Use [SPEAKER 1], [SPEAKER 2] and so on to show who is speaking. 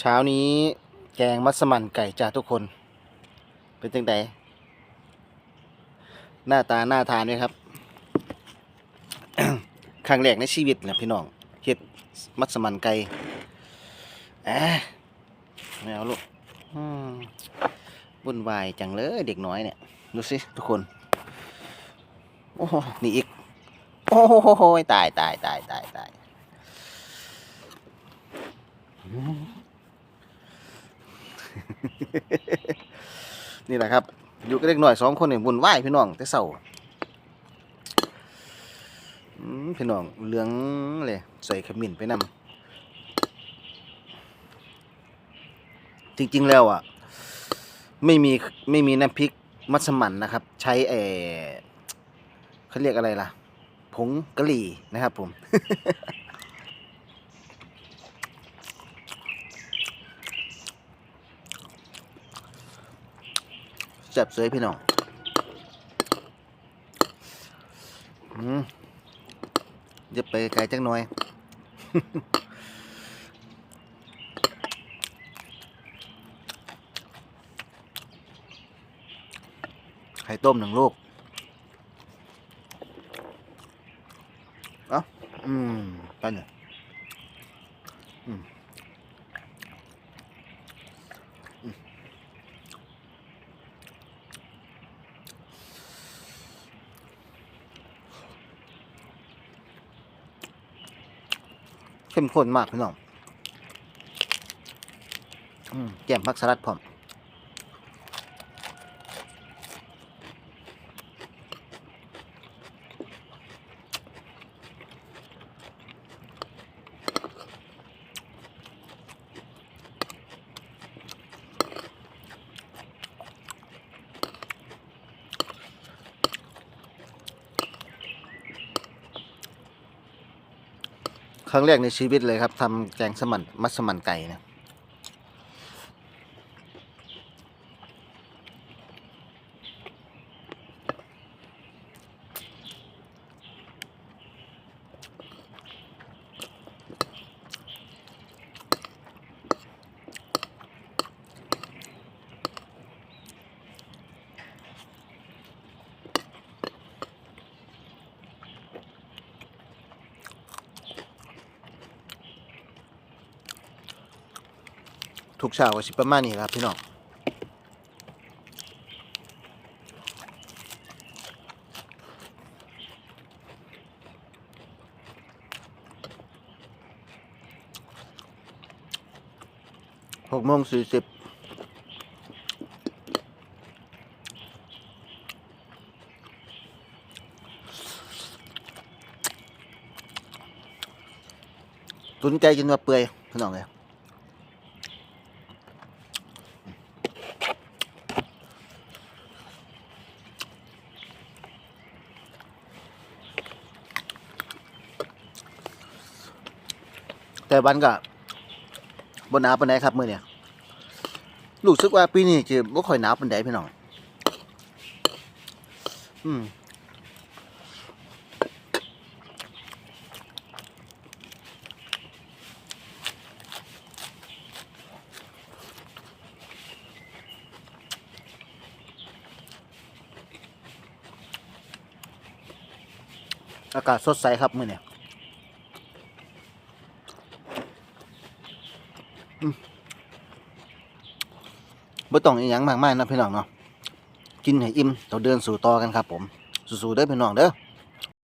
[SPEAKER 1] เช้านี้แกงมัสมั่นไก่จ้าทุกคน เป็นจังไดหน้าตาน่าทานไหมครับครั้งแรกในชีวิตนะพี่น้องเฮ็ดมัสมั่นไก่แอะไม่เอาลูกวุ่นวายจังเลยเด็กน้อยเนี่ย ดูสิทุกคน โอ้โหนี่อีก โอ้โหตายตายตายตายตาย นี่แหละครับ อยู่กับเด็กหน่อยสองคนเนี่ยวุ่นวายพี่น้องแต่เศร้าพี่น้องเหลืองเลยใส่ขมิ้นไปนำจริงๆแล้วอะ ไม่มีไม่มีน้ำพริกมัสมั่นนะครับ ใช้เออเขาเรียกอะไรล่ะ ผงกะหรี่นะครับผม แซ่บเสยพี่น้องอืมเดี๋ยวไปไกลจังหน่อยไข่ต้มหนึ่งลูกเอ้าอืมไปเนี่ยอืม เข้มข้นมากพี่น้องอแกมพักสลัดพร้อม ครั้งแรกในชีวิตเลยครับทำแกงสมันมัสมันไก่เนี่ย ทุกเช้าก็สิประมาณนี้ครับพี่น้องหกโมงสี่สิบตุนใจจนว่าเปื่อยพี่น้องเลย แต่วันก็บนหนาวปานใดครับมื้อเนี่ยรู้สึกว่าปีนี้จะบ่ค่อยหนาวปานใดพี่น้องอืมอากาศสดใสครับมื้อเนี่ย บ่ต้องอีหยังมากมายนะพี่น้องเนาะกินให้อิ่มเราเดินสู่ต่อกันครับผม สู้ๆเด้อพี่น้องเด้อ